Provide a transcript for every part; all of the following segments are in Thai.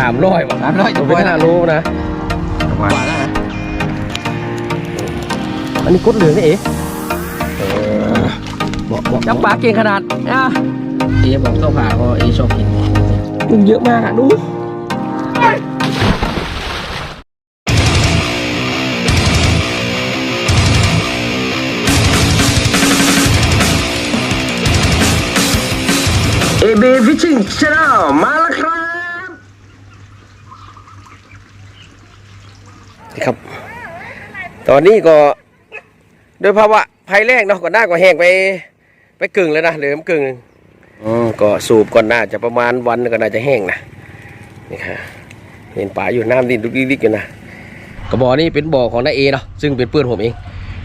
สามร้อยว่ะสามร้อยตัจะวปเป็ล่นอยขนาละดโลนะกว่าแล้วนะอันนี้กุดเหลืองนี่เอ๋บอกบอกจับปลาเก่งขนาดอะเอ๋บอกเข้าผ่าเพราะเอ๋ชอบกินกุ้งเยอะมากอะดูเอเบฟิชชิ่งชาแนลมาแล้วครับ ครับ ตอนนี้ก็โดยภาวะภัยแรงเนาะก่อนหน้าก็แห้งไปไปกึ่งแล้วนะเหลือมกึ่งหนึ่งอืมก็สูบก่อนหน้าจะประมาณวันก็น่าจะแห้งนะนี่ค่ะเห็นป่าอยู่น้ำดินดุกดิกๆอยู่นะกระบอกนี้เป็นบ่อของน้าเอเนาะซึ่งเป็นเพื่อนผมเอง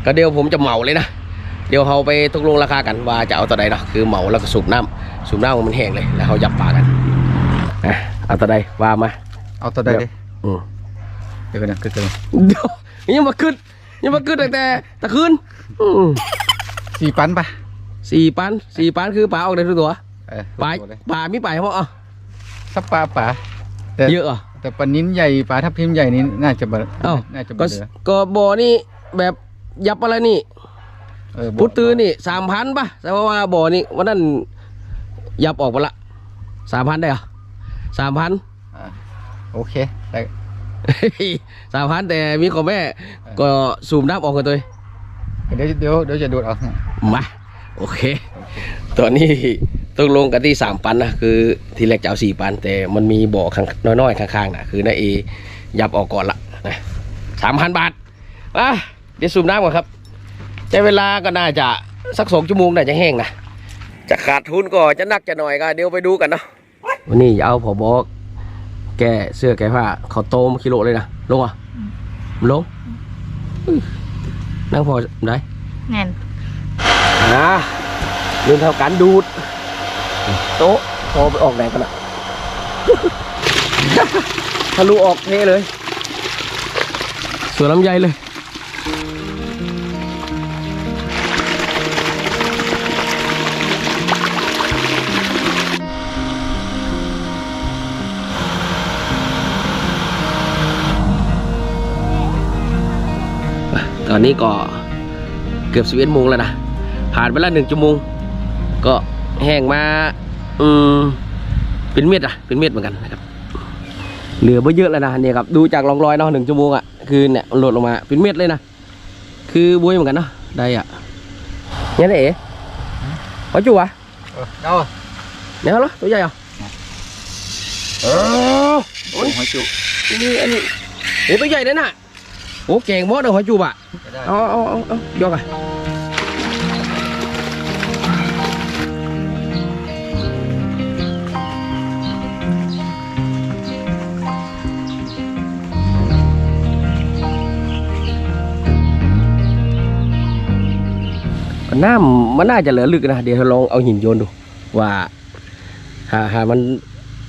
ก็เดี๋ยวผมจะเหมาเลยนะเดี๋ยวเราไปตกลงราคากันว่าจะเอาตัวใดเนาะคือเหมาแล้วก็สูบน้ำสูบน้ำมันแห้งเลยแล้วเขายับปลากันอะเอาตัวใดว่ามา เอาตัวใดเลยอืมเดี๋ยวกันนะคือกันเดี๋ยวยังมาขึ้นยังมาขึ้นตั้งแต่ตะคืนอืมสี่ปันปะสี่ปันสี่ปันคือปลาออกได้ทุกตัวเออปลาตัวเลยปลามีปลาเพราะอะสักปลาปลาแต่เยอะอะ แต่ปลานิ้นใหญ่ปลาทับทิมใหญ่นี่น่าจะบ่เอ้า น่าจะบ่ก็เหลือก็บ่อนี่แบบยับอะไรนี่ เออบ่พุทตือนี่สามพันป่ะแต่ว่าบ่อนี่วันนั้นยับออกไปละสามพันได้เหรอสามพัน อ่าโอเคแต่ สามพันแต่มีของแม่ก็สูบน้ำออกกันตัวเองเดี๋ยวเดี๋ยวเดี๋ยวจะดูดเอามาโอเค ตอนนี้ต้องลงกันที่สามปันนะคือทีแรกจะเอาสี่ปัน แต่มันมีบ่อข้างน้อยๆข้างๆนะคือนายเอยับออกก่อนละนะสามพันบาทอะเดี๋ยวสูบน้ำก่อนครับใช้เวลาก็น่าจะสักสองชั่วโมงน่าจะแห้งนะจะขาดทุนก็จะนักจะหน่อยก็เดี๋ยวไปดูกันเนาะวันนี้เอาผอบอก แกเสื้อแกผ้าเขาโตมากิโลเลยนะลงอะลงอื้อนั่งพอได้แน่นนะเรื่องเท่ากันดูด โต๊ะพอไปออกแดงกันอะทะลุออกเทเลยสวยลำไยเลย อนนี้ก็เกือบสิบเอ็ดโมงแล้วนะ ผ่านไปแล้วหนึ่งชั่วโมง ก็แห้งมา อืม เป็นเม็ดอะเป็นเม็ดเหมือนกันนะครับ เหลือไม่เยอะแล้วนะเนี่ยครับ ดูจากรองรอยเนาะหนึ่งชั่วโมงอะคือเนี่ยมันหล่นลงมา เป็นเม็ดเลยนะ คือบุ้ยเหมือนกันเนาะ ได้อะเนี่ยนะเอ๋ขอจูวะเออเอาเนี่ยเหรอตัวใหญ่เหรอเออโอ้ยหอยจุนี่อันนี้โอ้ตัวใหญ่เลยน่ะ โอ้เก่งมากเลยหอยจูบอะจะได้เอาเอาเอาเอายกอะน้ำมันน่าจะเหลือลึกนะ เดี๋ยวเราลองเอาหินโยนดู ว่าหาหามัน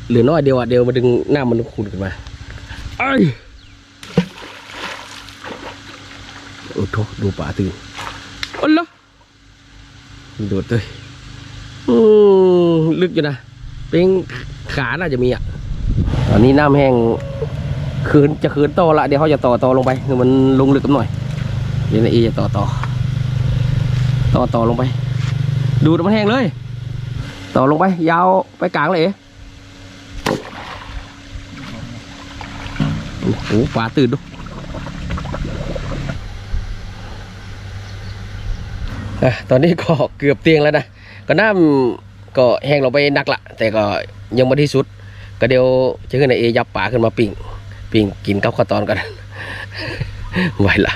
เหลือน้อยเดียวอะเดียวมาดึงน้ำมันขุดขึ้นมาไอ้ย โอ้โถดูป่าตื่นอ๋อเหโดดเลยอืมลึกอยู่นะเป็นขาน่าจะมีอะตอนนี้น้ำแห้งคืนจะคืนต่อละเดี๋ยวเขาจะต่อต่อลงไปคือมันลงลึกกันหน่อยเดี๋ยวนาอีจะต่อต่อต่อต่อลงไป ดูดมันแห้งเลย ต่อลงไป ยาวไปกลางเลยโอ้โหปลาตื่นดู อะตอนนี้ก็เกือบเตียงแล้วนะก็น้ำก็แห้งลงไปหนักละ แต่ก็ยังไม่ที่สุด ก็เดี๋ยวจะขึ้นในเอยับปลาขึ้นมาปิ่งปิ่งกินกับข้าวตอนกันไหวละ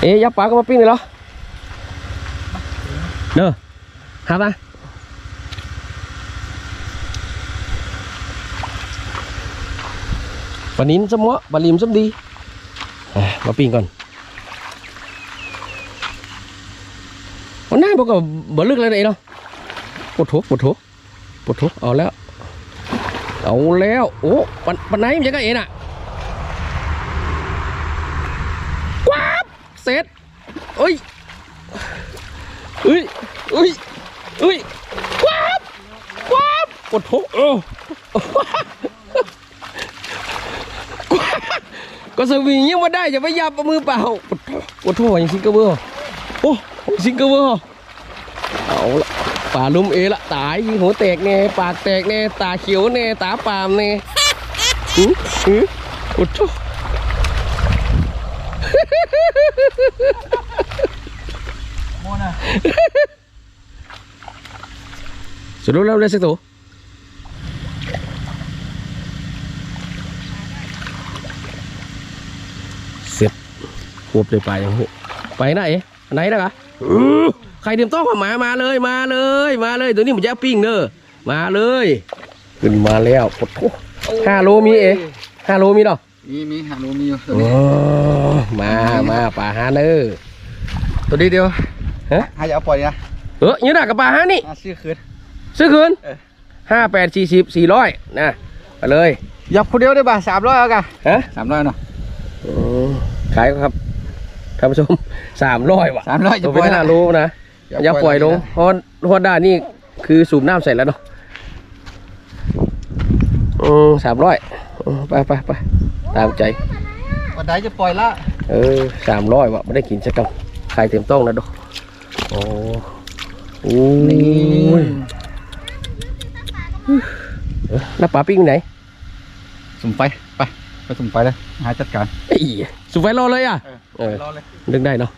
เอ๊ะยับปลาก็มาปิ้งเลยเหรอเนอะหาปะปลานินสมอปลาลิมสมดีมาปิ้งก่อน วันหน้าบอกว่าบ่ลึกเลยนะเอ๋เนาะปวดทุกปวดทุกปวดทุกเอาแล้ว เอาแล้ว โอ้ปันปันไหนมันจะก็เอ๋น่ะกวาบเสร็จเอ้ยเอ้ยเอ้ยเอ้ยว้าบว้าบปวดท้องเออก็สวิงยังมาได้จะไม่ยับมือเปล่าโอ้โหยังซิงเกิลเบอร์โอ้ซิงเกิลเบอร์เอา ละป่าลุมเอละตายยิงหัวแตกแน่ปากแตกแน่ตาเขียวแน่ตาปามแน่หือหือโอ้โหโมนะสุดแล้วเลยสิตัวเสร็จควบเลยไปยังหูไปไหนไหนนะกะ ใครเตรียมต้องมามาเลยมาเลยมาเลยตัวนี้มันจะปิ้งเนอะมาเลย ขึ้นมาแล้วโอ้โหห้าโลมีเอ๋ห้าโลมีดอกมีมีหารูมีอยู่ตัวโอ้นี้มามาป่าฮาเนอตัวนี้เดียวฮะให้เอาปล่อยนะเออยืนหนักกับป่าฮานี่อะซื้อคืนซื้อคืนเออห้าแปดสี่สิบสี่ร้อยนะไปเลยยับคนเดียวได้ป่ะสามร้อยเอากันฮะสามร้อยเนาะอืมขายครับท่านผู้ชมสามร้อยว่ะสามร้อยจะตัวปล่เป็อยนละห้าโลนะ อย่าปล่อยลงนะเพราะเพราะด้านนี่คือสูบน้ำใส่แล้วเนาะอืมสามร้อยไปไปไปตามใจวันใดจะปล่อยละเออสามร้อยว่ะไม่ได้กินสักคำใครเต็มต้องนะดอกโอ้โอ้ยเออแล้วปลาปิ้งไหนสุ่มไฟไปไปสุ่มไฟเลยหาจัดการไอ้ยสุไฟรอเลยอะเออรอเลยนึกได้เนาะ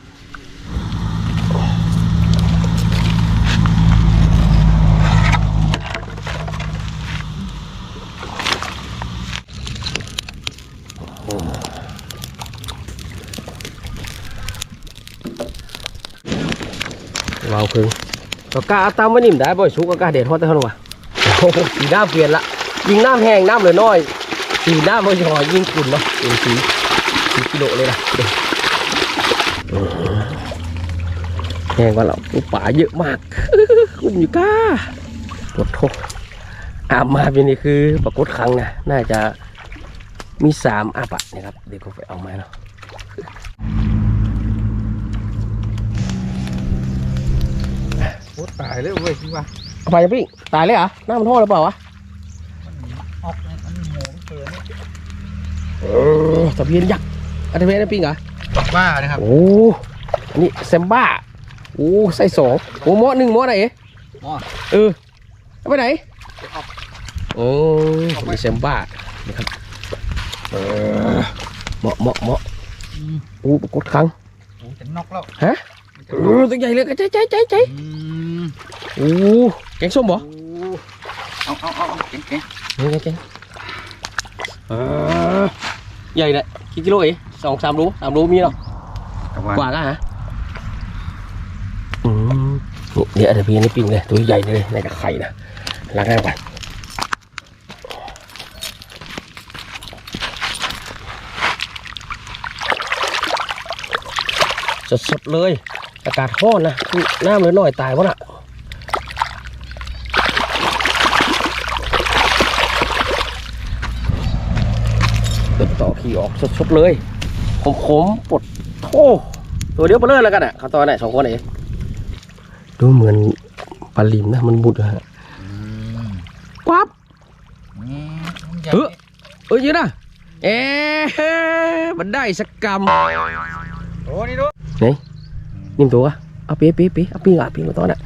วาวพึ่งก็กล้าเอาตามมานิ่มได้บ่อยสุกก็กล้าเด็ดฮอดเท่านั้นวะโอ้โหสีน้ำเปลี่ยนละยิงน้ำแห้งน้ำเหลือน้อยสีน้ำมันจะหอยิงขุ่นเนาะเป็นสีสีกิโลเลยนะเดี๋ยวแห้งกว่าเราอู้ป่าเยอะมากคุ้มอยู่ก้าปวดท้องอาบมาเป็นนี่คือปรากฏครั้งนะน่าจะมีสามอาบะนะครับเดี๋ยวก็ไปเอามาเนาะ ตายเลยเว้ยจริงป่ะเอาไปจะพี่ตายเลยเหรอะน้ำมันท่อหรือเปล่าวะออกมันหมูเกินเออตะเพียนยักษ์อันตะเพียนได้ปิ้งเหรอบ้านะครับโอ้อันนี้แซมบ้าโอ้ไส้สองโอ้หม้อหนึ่งหม้อไหนเอ๊ะหม้อเออเอาไปไหนเอาโอ้มีแซมบ้านะครับเออเหมาะเหมาะเหมาะโอ้ปรากฏครั้งโอ้จะน็อกแล้วฮะมันจะเอน็อกอตัวใหญ่เลยใจใจใจใจอืม โอ้แกงส้มบ่โอ้เอาเอาเอาเก่งเก่งนี่ไงแกงเออใหญ่เลยกี่กิโลเอ๊ะสองสามโลสามโลมีเนาะกับว่ากว่าก็ฮะอืมนี่เดี๋ยวอันนี้นี่ปิ้งเลยตัวใหญ่เลยในตะไคร่นะล้างง่ายกว่าสดๆเลย อากาศร้อนนะน้ำเหลยหน่อยตายวะน่ะ ติมต่อขี่ออกสดๆเลยขมๆปวดโธ่ตัวเดียวไปเลยแล้วกันอะเขาตอนไหนสองคนเองดูเหมือนปลาลิมนะมันบุดอะฮะอืมปั๊บนี่มันใหญ่เออเอ้ยยืนนะเอ๊ะมันได้สักกรรมโอ้นี่ดูนิ่มตัวอะเอาเป๊ะเป๊ะเป๊ะเอาปิ้งอะปิ้งมาตอนน่ะ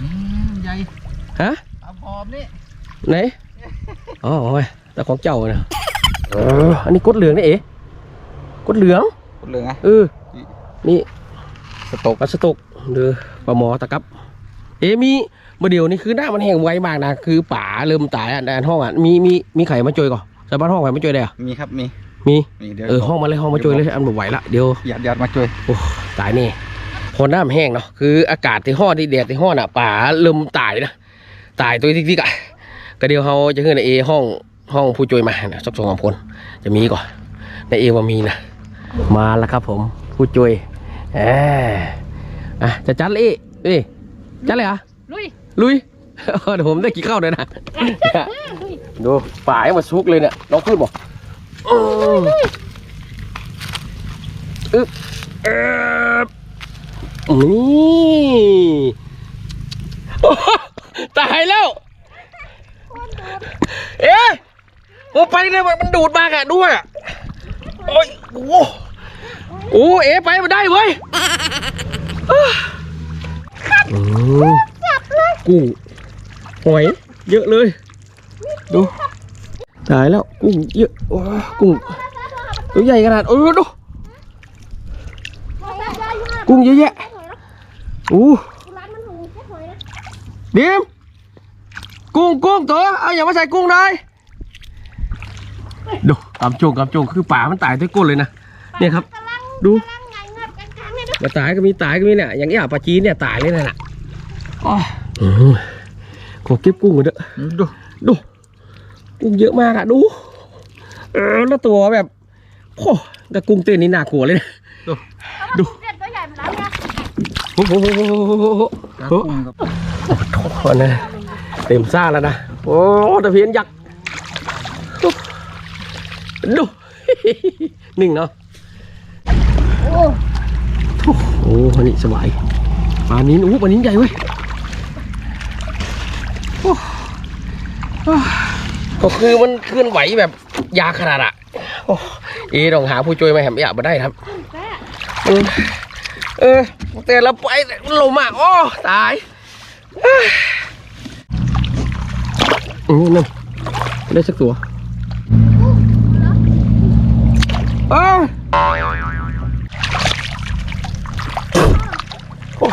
อืมใหญ่ฮะเอาพร้อมนี่ไหนอ๋อเอาไว้แต่ของเจ้าเนี่ย เอออันนี้กดเหลืองนี่เอ๋กดเหลืองกดเลยไงเออนี่สต๊อกปลาสตกหรือปลาหมอตะกับ เอ๊ะมีเมื่อเดียวนี่คือหน้ามันแห้งไวมากนะคือป่าเริ่มตายอะในห้องอะมีมีมีไข่มาจอยก่อนสายบ้านห้องไข่มาจอยได้อะมีครับมีมีมีเดี๋ยวเออห้องมาเลยห้องมาจอยเลยอันแบบไหวละเดี๋ยวหยาดหยาดมาช่วยโอ้ตายแนี่พอน้ำแห้งเนาะคืออากาศที่ห้อที่แดดที่ห้อน่ะป่าเริ่มตายนะตายตัวที่ๆอะก็เดี๋ยวเขาจะขึ้นในเอห้อง ห้องผู้ช่วยมานะสักสองสามคนจะมีก่อนในเอว่ามีนะมาแล้วครับผมผู้ช่วยแหมอะจะจัดเลยเอ้ยจัดเลยเหรอะลุยลุยเดี๋ยวผมได้กินข้าวด้วยนะดูป่ายังมาซุกเลยเนี่ยลองขึ้นบอกอืมอึ๊บเอ๊บนี่โอ้โหตายแล้ว เอ๊ะ โอ้ไปเลยมันดูดมากอะด้วยอะโอ้ยโอ้โหโอ้เอไปมาได้เว้ยอืมกุ้งหอยเยอะเลย ดูตายแล้วกุ้งเยอะว้ากุ้งตัวใหญ่ขนาดเออดูกุ้งเยอะแยะอู้ดิมกุ้งกุ้งตัวเอาอย่ามาใส่กุ้งเลย ดูกำจงกำจงคือป่ามันตายด้วยก้นเลยนะเนี่ยครับ ดูมาตายก็มีตายก็มีเนี่ยอย่างนี้อะปลาจีนเนี่ยตายเลยนะน่ะอ๋ออืมขอเก็บกุ้งก่อนเถอะดูดูกุ้งเยอะมากอะดูเออแล้วตัวแบบโอ้แต่กุ้งเต้นนี่น่ากลัวเลยนะดูดูเด็ดตัวใหญ่เหมือนกันเนี่ยโอ้โหโอ้โหโอ้โหโอ้โหกระโอ้กุ้งกับโหนะเต็มซ่าแล้วนะโอ้ตะเพียนยักษ์ดู ดู หนึ่งเนาะโอ้โอ้อันนี้สบายปลานี้อู้ปลานี้ใหญ่เว้ยโอ้ก็คือมันเคลื่อนไหวแบบยาขนาดอะอ้เอต้องหาผู้ช่วยมาแหมอยากมาได้ครับเออแต่เราไปลมอะโอ้ตายอืมนั่นได้สักตัว อ้าวโอ้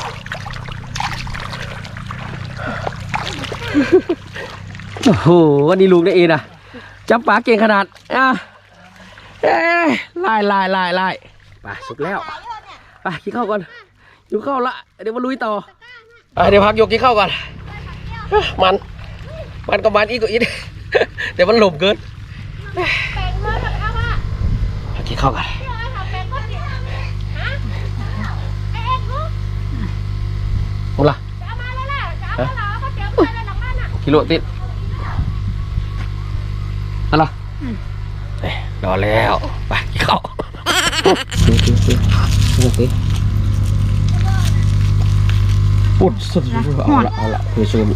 โอ้โห วันนี้ลูกได้เองนะจับปลาเก่งขนาดอะเอ้ยไล่ไล่ไล่ไล่ไปสุกแล้วไปกินข้าวก่อนอยู่ข้าวละ เดี๋ยวมาลุยต่ออเดี๋ยวพักยกกินข้าวก่อน มัน มันก็มันอีกกว่าอีกเดี๋ยวมันหลบเกิน กกินข้าวก่อนพี่อ้อยทำแปลงก็สิฮะไอเอ็กซ์ลูกหมดละจะเอามาแล้วแหละจะเอากันมุล่ะกิโลติดอะเอ้ยรอแล้ว ไปกินข้าวซื้อซื้อซื้อซื้อซื้อปุดสุดเอาละเอาละคือซูม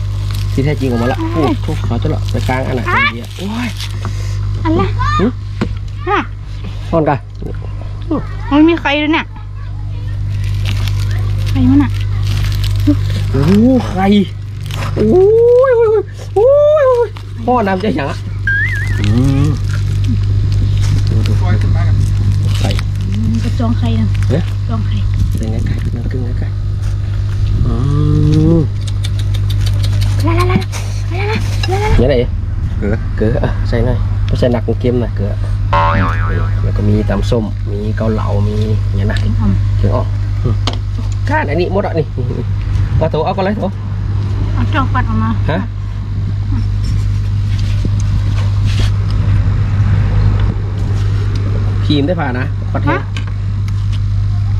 ที่แท้จริงออกมาละปุดทุกเขาจะละไปกลางอันไหนตรงนี้โอ้ยอะไรฮะ อนกันมันมีใครด้วยเนี่ยใครมันอะโอ้ไข่โอ้ยโอ้ยโอ้ยโอ้ยพ่อน้ำจะหยังอะอืมดูดูปล่อยขึ้นมากันไข่มันก็จองใครนะเอ๊ะจองใครเป็นไงไก่มันกึ่งไงไก่อืมลาลาลายังไงเออเกลืออะใส่หน่อยไม่ใส่หนักเค็มนะเกลือแล้ว ก็มีตำส้ม มีเกาเหลา มีอย่างนี้นะเป็นอมเขียงออกอืมข้าอันนี้หมดอะนี่มาโถเอาก่อนเลยโถเอาจองปัดออกมาฮะครีมได้ผ่านะขอโทษ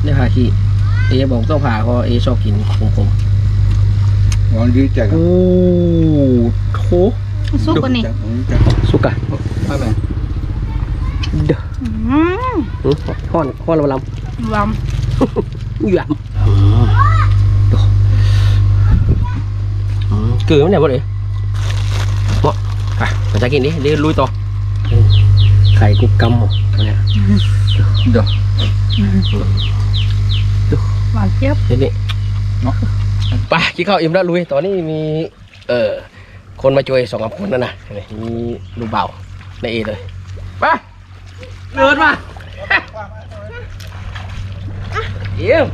ได้ผ่าขี้เอบอกต้องผ่าเพราะเอชอบกินขมหวังดีแจกๆโอ้โถซุปกันนี่แจกผมแจกสุกอะไปไหนเด้ออืม หือห้อนห้อนละลำวามหยำเกลือไม่ไหนบ่เลยหมดไปมาจะกินดิเดี๋ยวลุยต่อไข่กุกกำหมดเนี่ยเดี๋ยวหวานเจี๊ยบเดี๋ยวนี้เนาะไปกินข้าวอิ่มแล้วลุยตอนนี้มี เอ่อคนมาช่วยสองสามคนนั่นนะนี่มีลูกเบาในเอเลยไป เดินมาเยี่ยม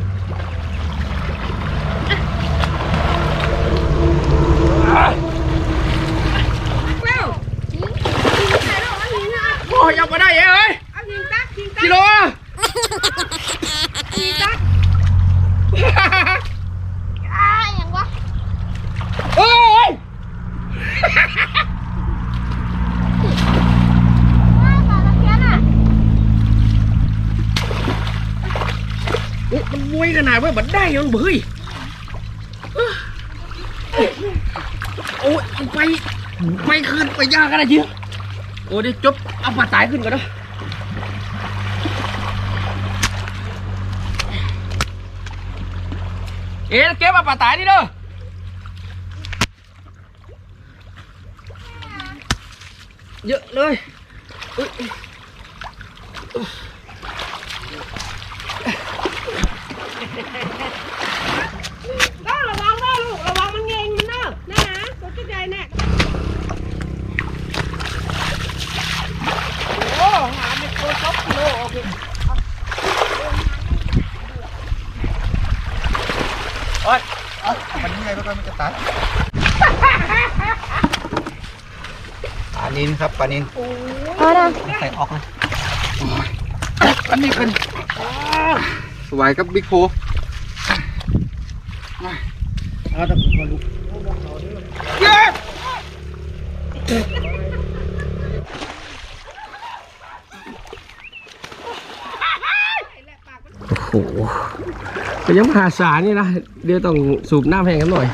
โอ้ยยังมาได้เอ้ยเอาหิงตักหิงตักกิโลอะ หิงตักอ่าอย่างวะ โอ้ย ว้าปลาตะเพียนอะ โอ้ยมันมวยขนาว่ามันได้ยังเบื่อโอ้ยเอาไปไปคืนไปยากกันนะเชียโอ้ยเดี๋ยวจบเอาปลาตายขึ้นก่อนนะเอ๊ะเก็บเอาปลาตายนี่เด้อเยอะเลยอุ๊ย ก็ระวังเด้อลูก ระวังมันเงงมันเด้อนะนะตัวจุดใหญ่แน่โอ้หาไม่โคตรซบกิโลโอเคมันยังไงแล้วก็มันจะตัดปลานินครับปลานินเอาละใส่ออกเลยอันนี้เป็น สวายกับบิ๊กโฟเอาตะกุกลูกโอ้โหก็ยังมหาศาลนี่นะ เดี๋ยวต้องสูบน้ำแห้งกันหน่อย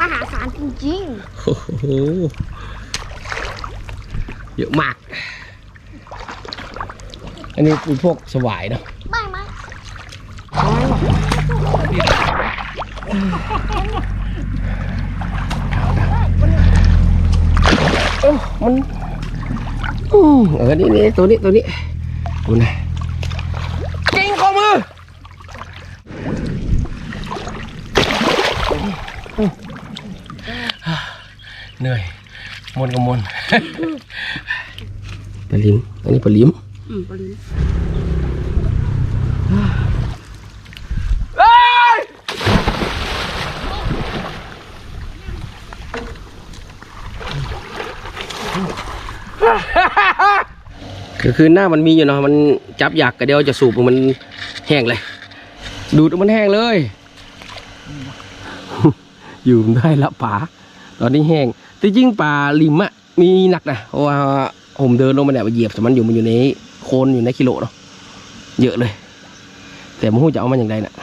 มหาศาลจริงโอ้โห เยอะมาก อันนี้เป็นพวกสวายเนาะๆไม่ไหมเอ้ามันอืมเออนี่นี่ตัวนี้ตัวนี้ดูนะเก่งข้อมือเหนื่อยมวนกับมวนปลาลิมอันนี้ปลาลิมอืม ปลินคือคือหน้ามันมีอยู่เนาะมันจับอยากกระเดียวจะสูบมันแห้งเลย ดูดมันแห้งเลย อยู่ได้ละป่าตอนนี้แห้งแต่จริงป่าลิมอะมีหนักนะเพราะว่าผมเดินลงมาเนี่ยไปเหยียบแต่มันอยู่มันอยู่ในโคนอยู่ในกิโลเนาะเยอะเลย แต่ไมูจะเอามันอย่างไรน่ะ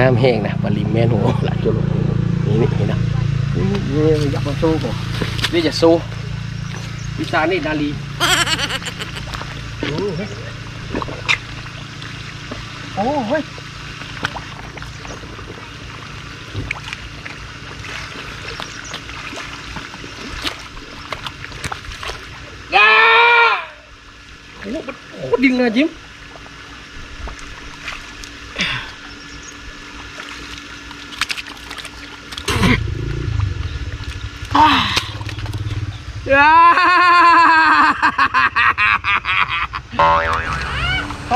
น้ำแห้งนะปลาลิมแม่นหัวหลักจุลนี่นี่นี่นะนี่นี่ยับมาโซ่ก่อนนี่จะโซ่วิชานี่นาลีโอ้เฮ้ยโอ้เฮ้ย อ้าโอ้โหมัน โค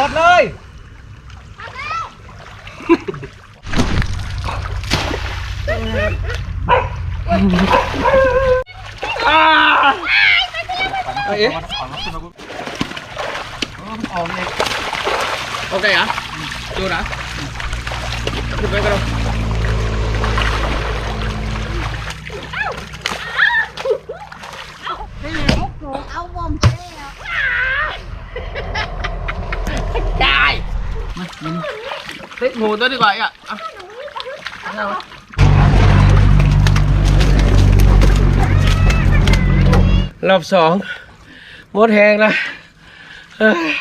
ต เอาเนี่ยโอเคอะดูนะขึ้นไปกันเราเอ นะเอ้ย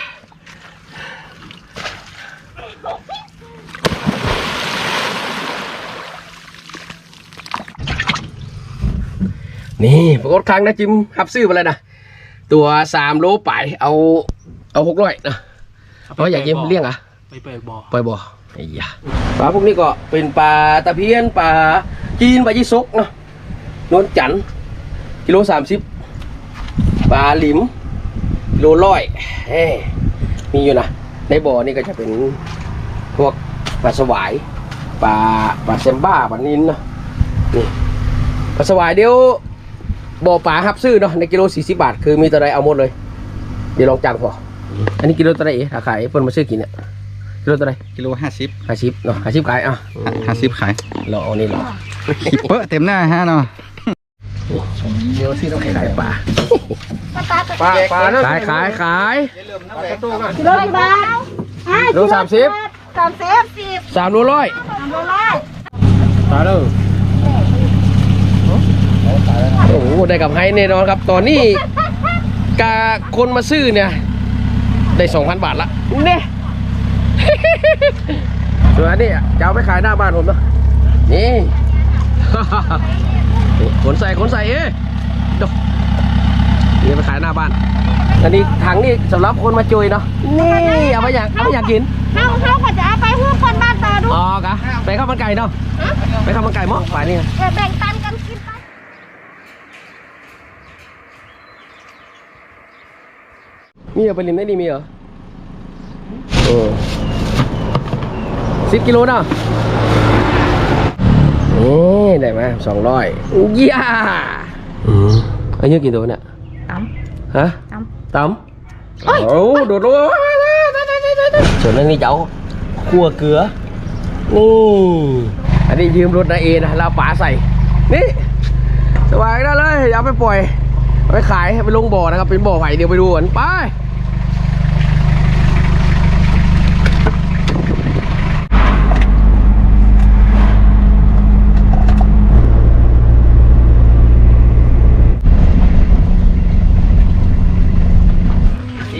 นี่ปรากฏครั้งนะจิมหับซื้อมาเลยนะตัวสามโลไปเอาเอาหกร้อยนะเพราะอยากยิ้มเลี้ยงอะไปเปิดบ่อปล่อยบ่อไอ้ยาปลาพวกนี้ก็เป็นปลาตะเพียนปลาจีนปลายี่สกเนาะนวลจันทร์กิโลสามสิบปลาหลิมกิ โลร้อยเอ้มีอยู่นะ ในบ่อนี่ก็จะเป็นพวกปลาสวายปลาปลาเซมบ้าปลานินเนาะนี่ปลาสวายเดี๋ยวบ่อปลาฮับซื้อเนาะในกิโลสี่สิบบาท คือมีตัวใดเอาหมดเลย เดี๋ยวลองจังพออันนี้กิโลตัวใดเอ๋ถ้าขายเพิ่นมาซื้อกินเนี่ยกิโลตัวใดกิโลห้าสิบห้าสิบเนาะห้าสิบขายอะห้าสิบขายเราเอานี่เหรอขีดเปอะเต็มหน้าฮะเนาะ เดี๋ยวซื้อต้องขายปลาปลาปลาปลาปลาขายขายขายกิโลกี่บาทโลสามสิบสามสิบสิบสามโลร้อยสามโลร้อยปลาเด้อโอ้โหได้กับไฮแน่นอนครับ ตอนนี้กาคนมาซื้อเนี่ย ได้สองพันบาทละเนี่ยส่วนอันนี้จะเอาไปขายหน้าบ้านผมเนาะนี่นี่ ขนใส่ขนใส่เอ้ยดูนี่ไปขายหน้าบ้านอันนี้ถังนี่สำหรับคนมาจุยเนาะนี่เอาไปอยากเอาไปอยากกินเขาเขาก็จะเอาไปให้คนบ้านต่อดูอ๋อกะไปข้าวมันไก่เนาะไปข้าวมันไก่มั้งฝ่ายนี้เออแบ่งปันกันกินไปมีเหรอไปริมได้ดีมีเหรอเออสิบกิโลเนาะ นี่ได้ไหมสองร้อยย่าอืมอันนี้กี่ตัวเนี่ยตฮะำตำตำโอ้โดดโดดส่วนอันนี้เจ้าคั่วเกลือนี่อันนี้ยืมรถนาเอนะแล้วป๋าใส่นี่สบายได้เลยอย่าเอาไปปล่อยเอาไปขายเอาไปลงบ่อนะครับเป็นบ่อไผ่เดี๋ยวไปดูกันไป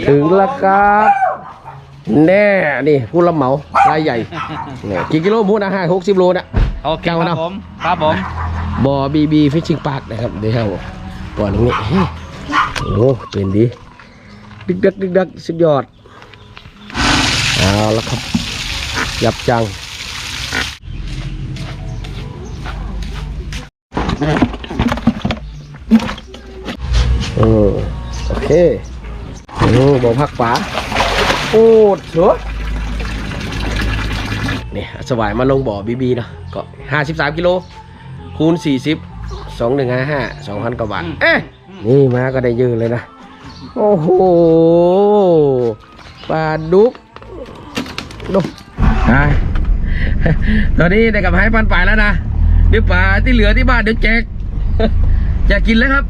ถึง แล้วครับ แน่นี่ผู้รับเหมารายใหญ่เนี่ยกี่กิโลพูดนะห้าหกสิบโลเนี่ยโอเคเจ้าคเนรัอะบผมครับผมบ่อบีบีฟิชชิงพาร์คนะครับเดี๋ยวบ่อตรงนี้เฮ้ยโอ้เป็นดีดึกดักดึกดักสุดยอดเอาแล้วครับ ยับจังเออโอเค โอ้บ่อพักป๋าโอ้สวยนี่สวายมาลงบ่อบีบีเนาะก็ห้าสิบสามกิโลคูณสี่สิบสองหนึ่งห้าห้าสองพันกว่าบาทเอ๊ะนี่มาก็ได้เยอะเลยนะ โอ้โหปลาดุกดูอะตอนนี้ได้กับให้ปันป่ายแล้วนะเดี๋ยวปลาที่เหลือที่บ้านเดี๋ยวแจกแจกกินแล้วครับ